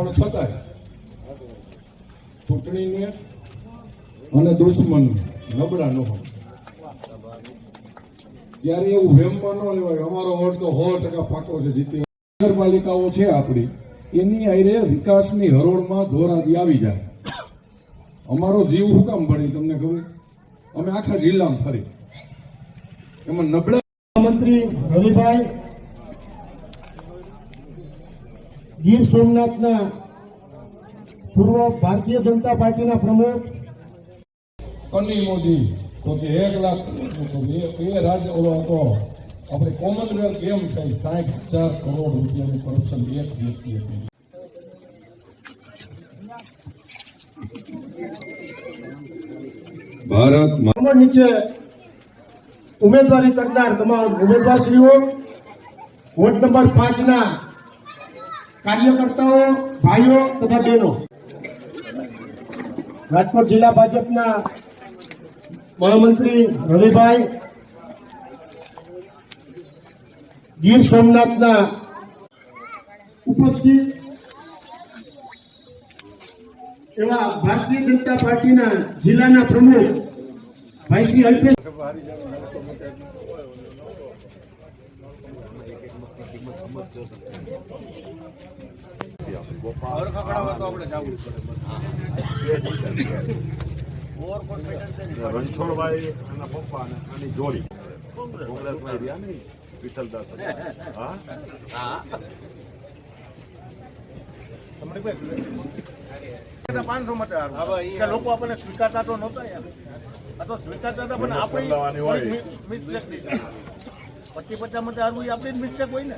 પણ છતાંય ચૂંટણીને અને દુશ્મન નબળા ન હોય. ત્યારે એવું વેમમાં ન લેવાય, અમારો વોટ તો સો ટકા પાકો છે, જીતી નગરપાલિકાઓ છે આપણી, એની આઈરે વિકાસની હરોળમાં ધોરાજી આવી જાય. અમારો જીવ હું કામ ભણી તમને ખબર? અમે આખા જિલ્લામાં ફરી એમાં નબળા મંત્રી રવિભાઈ ગીર સોમનાથના પૂર્વ ભારતીય જનતા પાર્ટીના પ્રમુખ કની મોદી તો કે એક લાખ એ રાજ્ય ઓલો હતો. આપણે કોમનવેલ્થ ગેમ થઈ સાઠ હજાર કરોડ રૂપિયાનું કરપ્શન એક વ્યક્તિ હતી ભારત નીચે ઉમેદવારી કરનાર તમામ ઉમેદવારશ્રીઓ વોર્ડ નંબર પાંચના કાર્યકર્તાઓ, ભાઈઓ તથા બહેનો. રાજકોટ જિલ્લા ભાજપના મહામંત્રી રવિભાઈ, ગીર સોમનાથના ઉપસ્થિત એવા ભારતીય જનતા પાર્ટીના જિલ્લાના પ્રમુખ ભાઈ શ્રી અલ્પેશ રણછોડભાઈ એના પપ્પા અને આની જોડી. કોંગ્રેસમાં રહ્યા ને વિઠ્ઠલદાસ હા પાંચસો માટે હારું. કે લોકો આપણને સ્વીકારતા તો નહોતા યાર. તો સ્વીકારતા હતા પણ. આપણી મિસ્ટેક પચીસ પચાસ માટે હારવું એ આપણી જ મિસ્ટેક હોય ને